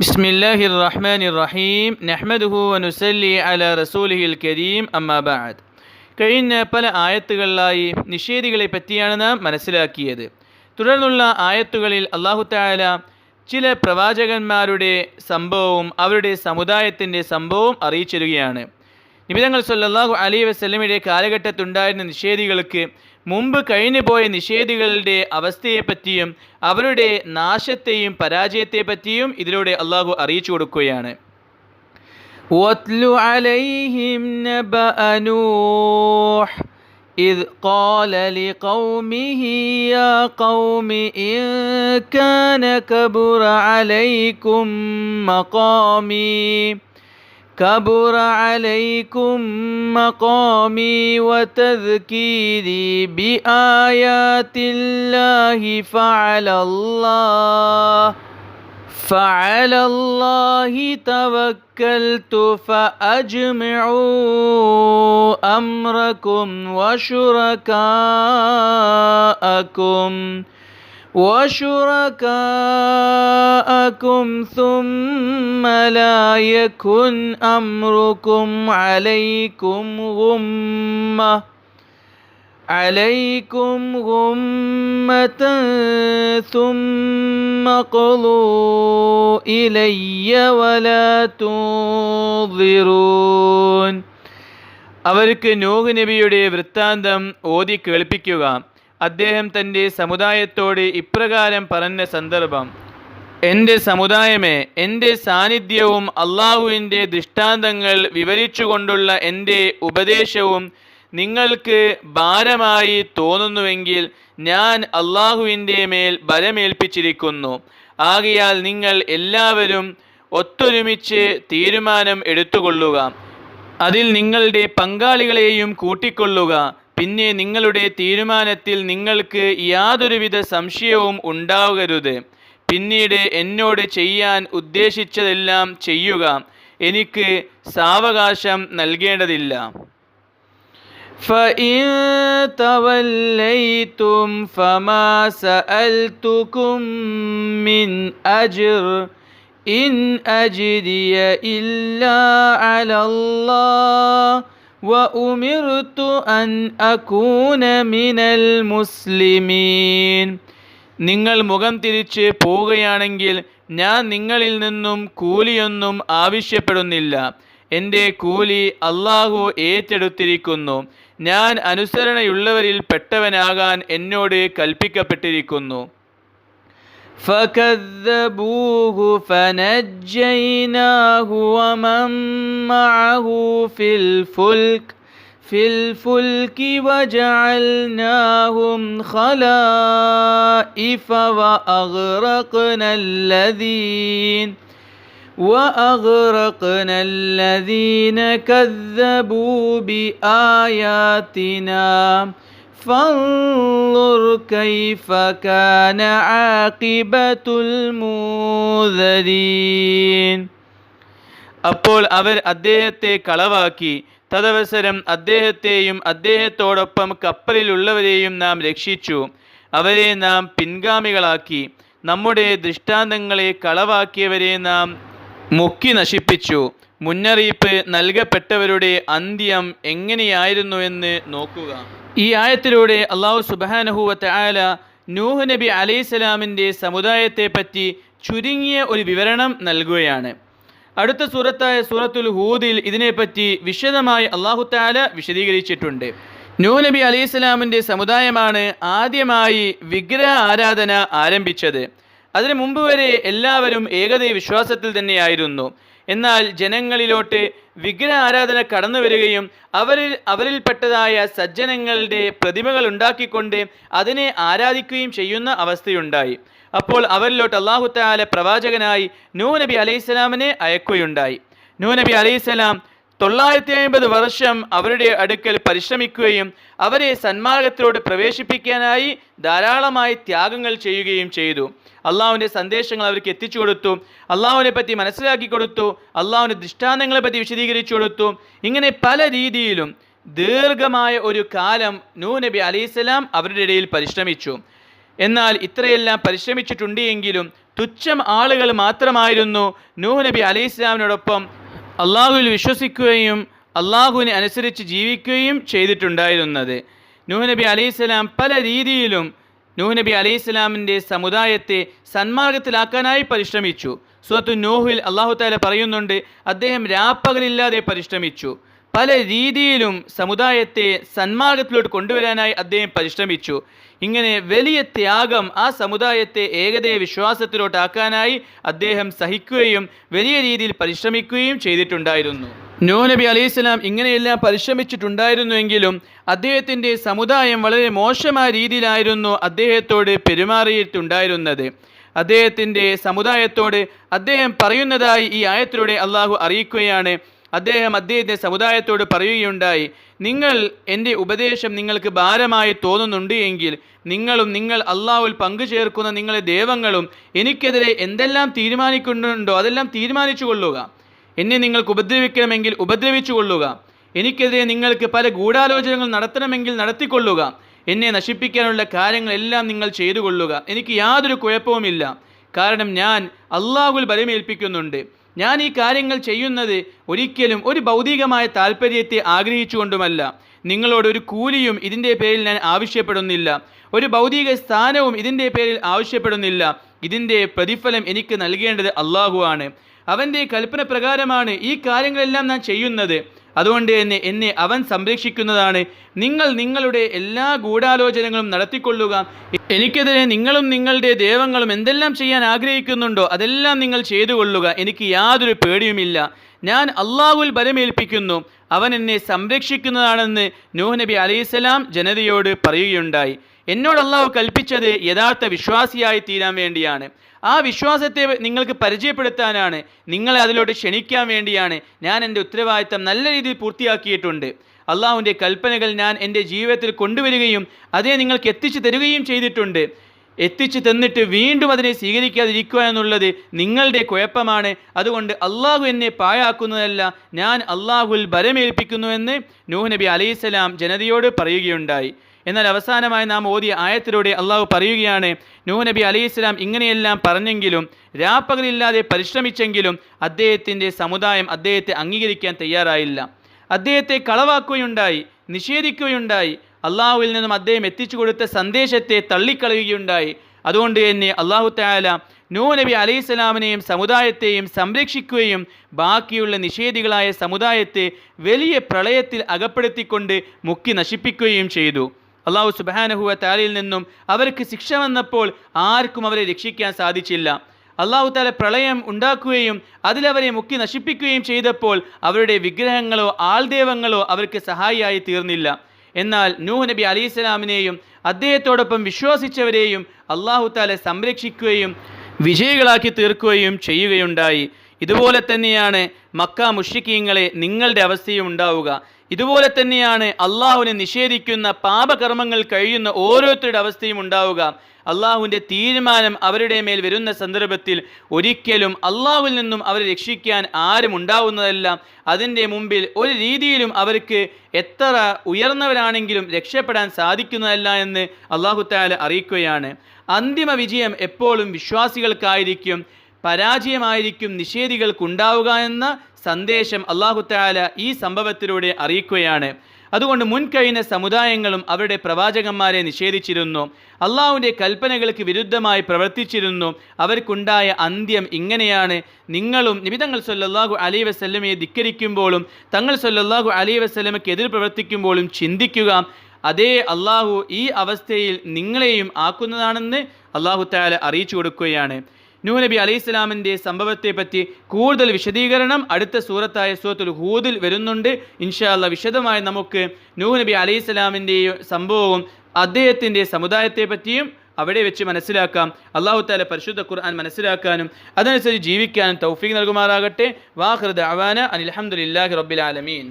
بسم الله الرحمن الرحيم نحمده ونسلي على رسوله الكريم أما بعد കഴിഞ്ഞ പല ആയത്തുകളിലായി നിഷേധികളെ പറ്റിയാണ് നാം മനസ്സിലാക്കിയത് തുടർന്നുള്ള ആയത്തുകളിൽ അള്ളാഹു താല ചില പ്രവാചകന്മാരുടെ സംഭവവും അവരുടെ സമുദായത്തിൻ്റെ സംഭവവും അറിയിച്ചിരുകയാണ് നിമിതങ്ങൾ സല്ലല്ലാഹു അലൈഹി വസല്ലമയുടെ കാലഘട്ടത്തുണ്ടായിരുന്ന നിഷേധികൾക്ക് മുമ്പ് കഴിഞ്ഞു പോയ നിഷേധികളുടെ അവസ്ഥയെപ്പറ്റിയും അവരുടെ നാശത്തെയും പരാജയത്തെപ്പറ്റിയും ഇതിലൂടെ അള്ളാഹു അറിയിച്ചു കൊടുക്കുകയാണ് واتل عليهم نبأ نوح إذ قال لقومه يا قوم إن كان كبر عليكم مقامي كبر عليكم مقامي وتذكيري بآيات الله فعلى الله. فعلى الله توكلت فأجمعوا أمركم وشركاءكم. وشركاءكم ثم لا يكن أمركم عليكم غمّة عليكم غمة ثم قضوا إلي ولا تنظرون അവർക്ക് നൂഹ് നബിയുടെ വൃത്താന്തം ഓതി കേൾപ്പിക്കുക അദ്ദേഹം തന്റെ സമുദായത്തോട് ഇപ്രകാരം പറഞ്ഞ സന്ദർഭം എന്റെ സമുദായമേ എന്റെ സാന്നിധ്യവും അള്ളാഹുവിന്റെ ദൃഷ്ടാന്തങ്ങൾ വിവരിച്ചുകൊണ്ടുള്ള എന്റെ ഉപദേശവും നിങ്ങൾക്ക് ഭാരമായി തോന്നുന്നുവെങ്കിൽ ഞാൻ അള്ളാഹുവിന്റെ മേൽ ബലമേൽപ്പിച്ചിരിക്കുന്നു. ആകയാൽ നിങ്ങൾ എല്ലാവരും ഒത്തൊരുമിച്ച് തീരുമാനം എടുത്തുകൊള്ളുക. അതിൽ നിങ്ങളുടെ പങ്കാളികളെയും കൂട്ടിക്കൊള്ളുക. പിന്നെ നിങ്ങളുടെ തീരുമാനത്തിൽ നിങ്ങൾക്ക് യാതൊരുവിധ സംശയവും ഉണ്ടാകരുത് പിന്നീട് എന്നോട് ചെയ്യാൻ ഉദ്ദേശിച്ചതെല്ലാം ചെയ്യുക എനിക്ക് സാവകാശം നൽകേണ്ടതില്ല فإن توليتم فما سألتكم من أجر إن أجري إلا على الله وأمرت أن أكون من المسلمين നിങ്ങൾ മുഖം തിരിച്ച് പോവുകയാണെങ്കിൽ ഞാൻ നിങ്ങളിൽ നിന്നും കൂലിയൊന്നും ആവശ്യപ്പെടുന്നില്ല എൻ്റെ കൂലി അള്ളാഹു ഏറ്റെടുത്തിരിക്കുന്നു ഞാൻ അനുസരണയുള്ളവരിൽ പെട്ടവനാകാൻ എന്നോട് കൽപ്പിക്കപ്പെട്ടിരിക്കുന്നു فكذبوه فنجيناه ومن معه في الفلك في الفلك وجعلناهم خلائف وأغرقنا الذين وأغرقنا الذين كذبوا بآياتنا. فانظر كيف كان عاقبة المنذرين അപ്പോൾ അവർ അദ്ദേഹത്തെ കളവാക്കി തദവസരം അദ്ദേഹത്തെയും അദ്ദേഹത്തോടൊപ്പം കപ്പലിലുള്ളവരെയും നാം രക്ഷിച്ചു അവരെ നാം പിൻഗാമികളാക്കി നമ്മുടെ ദൃഷ്ടാന്തങ്ങളെ കളവാക്കിയവരെ നാം മുക്കി നശിപ്പിച്ചു മുന്നറിയിപ്പ് നൽകപ്പെട്ടവരുടെ അന്ത്യം എങ്ങനെയായിരുന്നുവെന്ന് നോക്കുക ഈ ആയത്തിലൂടെ അള്ളാഹു സുബാനഹുവത്ത് ആല നൂഹ് നബി അലൈഹിസ്സലാമിന്റെ സമുദായത്തെപ്പറ്റി ചുരുങ്ങിയ ഒരു വിവരണം നൽകുകയാണ്. അടുത്ത സൂറത്തായ സൂറത്തുൽ ഹൂദിൽ ഇതിനെപ്പറ്റി വിശദമായി അള്ളാഹു താല വിശദീകരിച്ചിട്ടുണ്ട്. നൂഹ് നബി അലൈഹിസ്സലാമിന്റെ സമുദായമാണ് ആദ്യമായി വിഗ്രഹ ആരാധന ആരംഭിച്ചത്. അതിനു മുമ്പ് വരെ എല്ലാവരും ഏകദൈ വിശ്വാസത്തിൽ തന്നെയായിരുന്നു. എന്നാൽ ജനങ്ങളിലോട്ട് വിഗ്രഹ ആരാധന കടന്നു വരികയും അവരിൽ അവരിൽപ്പെട്ടതായ സജ്ജനങ്ങളുടെ പ്രതിമകൾ ഉണ്ടാക്കിക്കൊണ്ട് അതിനെ ആരാധിക്കുകയും ചെയ്യുന്ന അവസ്ഥയുണ്ടായി. അപ്പോൾ അവരിലോട്ട് അള്ളാഹു താല പ്രവാചകനായി നൂ നബി അലൈഹിസ്സലാമിനെ അയക്കുകയുണ്ടായി. നൂ നബി അലൈഹിസ്സലാം തൊള്ളായിരത്തി അമ്പത് വർഷം അവരുടെ അടുക്കൽ പരിശ്രമിക്കുകയും അവരെ സന്മാർഗത്തിലോട് പ്രവേശിപ്പിക്കാനായി ധാരാളമായി ത്യാഗങ്ങൾ ചെയ്യുകയും ചെയ്തു. അള്ളാഹുവിന്റെ സന്ദേശങ്ങൾ അവർക്ക് എത്തിച്ചു കൊടുത്തു. അള്ളാഹുവിനെ പറ്റി മനസ്സിലാക്കി കൊടുത്തു. അള്ളാഹുവിന്റെ ദൃഷ്ടാന്തങ്ങളെ പറ്റി വിശദീകരിച്ചു കൊടുത്തു. ഇങ്ങനെ പല രീതിയിലും ദീർഘമായ ഒരു കാലം നൂ നബി അലൈഹിസ്സലാം അവരുടെ ഇടയിൽ പരിശ്രമിച്ചു. എന്നാൽ ഇത്രയെല്ലാം പരിശ്രമിച്ചിട്ടുണ്ട് എങ്കിലും തുച്ഛം ആളുകൾ മാത്രമായിരുന്നു നൂഹ് നബി അലൈഹി ഇസ്ലാമിനോടൊപ്പം അള്ളാഹുവിൽ വിശ്വസിക്കുകയും അള്ളാഹുവിനെ അനുസരിച്ച് ജീവിക്കുകയും ചെയ്തിട്ടുണ്ടായിരുന്നത്. നൂഹ് നബി അലൈഹി സ്വലാം പല രീതിയിലും നൂഹ് നബി അലൈഹി സ്വലാമിന്റെ സമുദായത്തെ സന്മാർഗത്തിലാക്കാനായി പരിശ്രമിച്ചു. സുഹത്തു നൂഹിൽ അള്ളാഹു താല പറയുന്നുണ്ട് അദ്ദേഹം രാപ്പകലില്ലാതെ പരിശ്രമിച്ചു. പല രീതിയിലും സമുദായത്തെ സന്മാർഗത്തിലോട്ട് കൊണ്ടുവരാനായി അദ്ദേഹം പരിശ്രമിച്ചു. ഇങ്ങനെ വലിയ ത്യാഗം ആ സമുദായത്തെ ഏകദൈവ വിശ്വാസത്തിലോട്ടാക്കാനായി അദ്ദേഹം സഹിക്കുകയും വലിയ രീതിയിൽ പരിശ്രമിക്കുകയും ചെയ്തിട്ടുണ്ടായിരുന്നു. നൂ നബി അലൈഹി ഇങ്ങനെയെല്ലാം പരിശ്രമിച്ചിട്ടുണ്ടായിരുന്നുവെങ്കിലും അദ്ദേഹത്തിന്റെ സമുദായം വളരെ മോശമായ രീതിയിലായിരുന്നു അദ്ദേഹത്തോട് പെരുമാറിയിട്ടുണ്ടായിരുന്നത്. അദ്ദേഹത്തിന്റെ സമുദായത്തോട് അദ്ദേഹം പറയുന്നതായി ഈ ആയത്തിലൂടെ അള്ളാഹു അറിയിക്കുകയാണ് അദ്ദേഹം അദ്ദേഹത്തിന്റെ സമുദായത്തോട് പറയുകയുണ്ടായി നിങ്ങൾ എന്റെ ഉപദേശം നിങ്ങൾക്ക് ഭാരമായി തോന്നുന്നുണ്ട് എങ്കിൽ നിങ്ങളും നിങ്ങൾ അള്ളാഹുൽ പങ്കുചേർക്കുന്ന നിങ്ങളെ ദൈവങ്ങളും എനിക്കെതിരെ എന്തെല്ലാം തീരുമാനിക്കുന്നുണ്ടോ അതെല്ലാം തീരുമാനിച്ചു കൊള്ളുക. എന്നെ നിങ്ങൾക്ക് ഉപദ്രവിക്കണമെങ്കിൽ ഉപദ്രവിച്ചു കൊള്ളുക. എനിക്കെതിരെ നിങ്ങൾക്ക് പല ഗൂഢാലോചനകൾ നടത്തണമെങ്കിൽ നടത്തിക്കൊള്ളുക. എന്നെ നശിപ്പിക്കാനുള്ള കാര്യങ്ങളെല്ലാം നിങ്ങൾ ചെയ്തു കൊള്ളുക എനിക്ക് യാതൊരു കുഴപ്പവുമില്ല. കാരണം ഞാൻ അള്ളാഹുൽ ബലമേൽപ്പിക്കുന്നുണ്ട്. ഞാൻ ഈ കാര്യങ്ങൾ ചെയ്യുന്നത് ഒരിക്കലും ഒരു ഭൗതികമായ താല്പര്യത്തെ ആഗ്രഹിച്ചുകൊണ്ടുമല്ല. നിങ്ങളോട് ഒരു കൂലിയും ഇതിന്റെ പേരിൽ ഞാൻ ആവശ്യപ്പെടുന്നില്ല. ഒരു ഭൗതിക സ്ഥാനവും ഇതിന്റെ പേരിൽ ആവശ്യപ്പെടുന്നില്ല. ഇതിന്റെ പ്രതിഫലം എനിക്ക് നൽകേണ്ടത് അള്ളാഹു ആണ്. അവന്റെ കൽപ്പന പ്രകാരമാണ് ഈ കാര്യങ്ങളെല്ലാം ഞാൻ ചെയ്യുന്നത്. അതുകൊണ്ട് തന്നെ എന്നെ അവൻ സംരക്ഷിക്കുന്നതാണ്. നിങ്ങൾ നിങ്ങളുടെ എല്ലാ ഗൂഢാലോചനകളും നടത്തിക്കൊള്ളുക. എനിക്കെതിരെ നിങ്ങളും നിങ്ങളുടെ ദേവങ്ങളും എന്തെല്ലാം ചെയ്യാൻ ആഗ്രഹിക്കുന്നുണ്ടോ അതെല്ലാം നിങ്ങൾ ചെയ്തു കൊള്ളുക എനിക്ക് യാതൊരു പേടിയുമില്ല. ഞാൻ അള്ളാഹുൽ ബലമേൽപ്പിക്കുന്നു. അവൻ എന്നെ സംരക്ഷിക്കുന്നതാണെന്ന് നൂഹ് നബി അലൈഹിസ്സലാം ജനതയോട് പറയുകയുണ്ടായി. എന്നോട് അള്ളാഹു കൽപ്പിച്ചത് യഥാർത്ഥ വിശ്വാസിയായി തീരാൻ വേണ്ടിയാണ്. ആ വിശ്വാസത്തെ നിങ്ങൾക്ക് പരിചയപ്പെടുത്താനാണ് നിങ്ങളെ അതിലോട്ട് ക്ഷണിക്കാൻ വേണ്ടിയാണ് ഞാൻ എന്റെ ഉത്തരവാദിത്തം നല്ല രീതിയിൽ പൂർത്തിയാക്കിയിട്ടുണ്ട്. അള്ളാഹുവിന്റെ കൽപ്പനകൾ ഞാൻ എന്റെ ജീവിതത്തിൽ കൊണ്ടുവരികയും അതേ നിങ്ങൾക്ക് എത്തിച്ചു തരികയും ചെയ്തിട്ടുണ്ട്. എത്തിച്ചു തന്നിട്ട് വീണ്ടും അതിനെ സ്വീകരിക്കാതിരിക്കുക എന്നുള്ളത് നിങ്ങളുടെ കുഴപ്പമാണ്. അതുകൊണ്ട് അള്ളാഹു എന്നെ പാഴാക്കുന്നതല്ല ഞാൻ അള്ളാഹുൽ ബലമേൽപ്പിക്കുന്നുവെന്ന് നൂഹ് നബി അലൈഹിസ്സലാം ജനതയോട് പറയുകയുണ്ടായി. എന്നാൽ അവസാനമായി നാം ഓതിയ ആയത്തിലൂടെ അള്ളാഹു പറയുകയാണ് നൂ നബി അലൈഹി ഇസ്ലാം ഇങ്ങനെയെല്ലാം പറഞ്ഞെങ്കിലും രാപ്പകലില്ലാതെ പരിശ്രമിച്ചെങ്കിലും അദ്ദേഹത്തിന്റെ സമുദായം അദ്ദേഹത്തെ അംഗീകരിക്കാൻ തയ്യാറായില്ല. അദ്ദേഹത്തെ കളവാക്കുകയുണ്ടായി നിഷേധിക്കുകയുണ്ടായി അള്ളാഹുവിൽ നിന്നും അദ്ദേഹം എത്തിച്ചു കൊടുത്ത സന്ദേശത്തെ തള്ളിക്കളയുകയുണ്ടായി. അതുകൊണ്ട് തന്നെ അള്ളാഹു താല നൂ നബി അലൈഹി സ്വലാമിനെയും സമുദായത്തെയും സംരക്ഷിക്കുകയും ബാക്കിയുള്ള നിഷേധികളായ സമുദായത്തെ വലിയ പ്രളയത്തിൽ അകപ്പെടുത്തിക്കൊണ്ട് മുക്കി നശിപ്പിക്കുകയും ചെയ്തു. അള്ളാഹു സുബാനഹുവ താലയിൽ നിന്നും അവർക്ക് ശിക്ഷ വന്നപ്പോൾ ആർക്കും അവരെ രക്ഷിക്കാൻ സാധിച്ചില്ല. അള്ളാഹു താല പ്രളയം ഉണ്ടാക്കുകയും അതിലവരെ മുക്കി നശിപ്പിക്കുകയും ചെയ്തപ്പോൾ അവരുടെ വിഗ്രഹങ്ങളോ ആൾദേവങ്ങളോ അവർക്ക് സഹായിയായി തീർന്നില്ല. എന്നാൽ നൂഹ് നബി അലൈഹി സ്വലാമിനെയും അദ്ദേഹത്തോടൊപ്പം വിശ്വസിച്ചവരെയും അള്ളാഹു താല സംരക്ഷിക്കുകയും വിജയികളാക്കി തീർക്കുകയും ചെയ്യുകയുണ്ടായി. ഇതുപോലെ തന്നെയാണ് മക്ക മുഷിക്കീങ്ങളെ നിങ്ങളുടെ അവസ്ഥയും ഉണ്ടാവുക. ഇതുപോലെ തന്നെയാണ് അള്ളാഹുവിനെ നിഷേധിക്കുന്ന പാപകർമ്മങ്ങൾ കഴിയുന്ന ഓരോരുത്തരുടെ അവസ്ഥയും ഉണ്ടാവുക. അള്ളാഹുവിന്റെ തീരുമാനം അവരുടെ മേൽ വരുന്ന സന്ദർഭത്തിൽ ഒരിക്കലും അള്ളാഹുവിൽ നിന്നും അവരെ രക്ഷിക്കാൻ ആരും ഉണ്ടാവുന്നതല്ല. അതിന്റെ മുമ്പിൽ ഒരു രീതിയിലും അവർക്ക് എത്ര ഉയർന്നവരാണെങ്കിലും രക്ഷപ്പെടാൻ സാധിക്കുന്നതല്ല എന്ന് അള്ളാഹു താല അറിയിക്കുകയാണ്. അന്തിമ വിജയം എപ്പോഴും വിശ്വാസികൾക്കായിരിക്കും. പരാജയമായിരിക്കും നിഷേധികൾക്കുണ്ടാവുക എന്ന സന്ദേശം അള്ളാഹു താല ഈ സംഭവത്തിലൂടെ അറിയിക്കുകയാണ്. അതുകൊണ്ട് മുൻകഴിഞ്ഞ സമുദായങ്ങളും അവരുടെ പ്രവാചകന്മാരെ നിഷേധിച്ചിരുന്നു. അള്ളാഹുവിന്റെ കൽപ്പനകൾക്ക് വിരുദ്ധമായി പ്രവർത്തിച്ചിരുന്നു. അവർക്കുണ്ടായ അന്ത്യം ഇങ്ങനെയാണ്. നിങ്ങളും നിബിതങ്ങൾ സൊല്ലാഹു അലൈ വസല്ലമയെ ധിക്കരിക്കുമ്പോഴും തങ്ങൾ സൊല്ലാഹു അലൈ വസ്ലമയ്ക്ക് എതിർ പ്രവർത്തിക്കുമ്പോഴും ചിന്തിക്കുക അതേ അള്ളാഹു ഈ അവസ്ഥയിൽ നിങ്ങളെയും ആക്കുന്നതാണെന്ന് അള്ളാഹു താല അറിയിച്ചു കൊടുക്കുകയാണ്. നബി അലൈഹി ഇസ്ലാമിന്റെ സംഭവത്തെ പറ്റി കൂടുതൽ വിശദീകരണം അടുത്ത സൂറത്തായ സൂറത്തുൽ ഹൂദിൽ വരുന്നുണ്ട്. ഇൻഷാല്ല വിശദമായി നമുക്ക് നബി അലൈഹി ഇസ്ലാമിന്റെ സംഭവവും അദ്ദേഹത്തിന്റെ സമുദായത്തെപ്പറ്റിയും അവിടെ വെച്ച് മനസ്സിലാക്കാം. അള്ളാഹു താല പരിശുദ്ധ ഖുർആൻ മനസ്സിലാക്കാനും അതനുസരിച്ച് ജീവിക്കാനും തൗഫീഖ് നൽകുമാറാകട്ടെ. വാഹൃദ് അവാന അനിൽഹമുല്ലാഹി റബ്ബിൽ ആലമീൻ.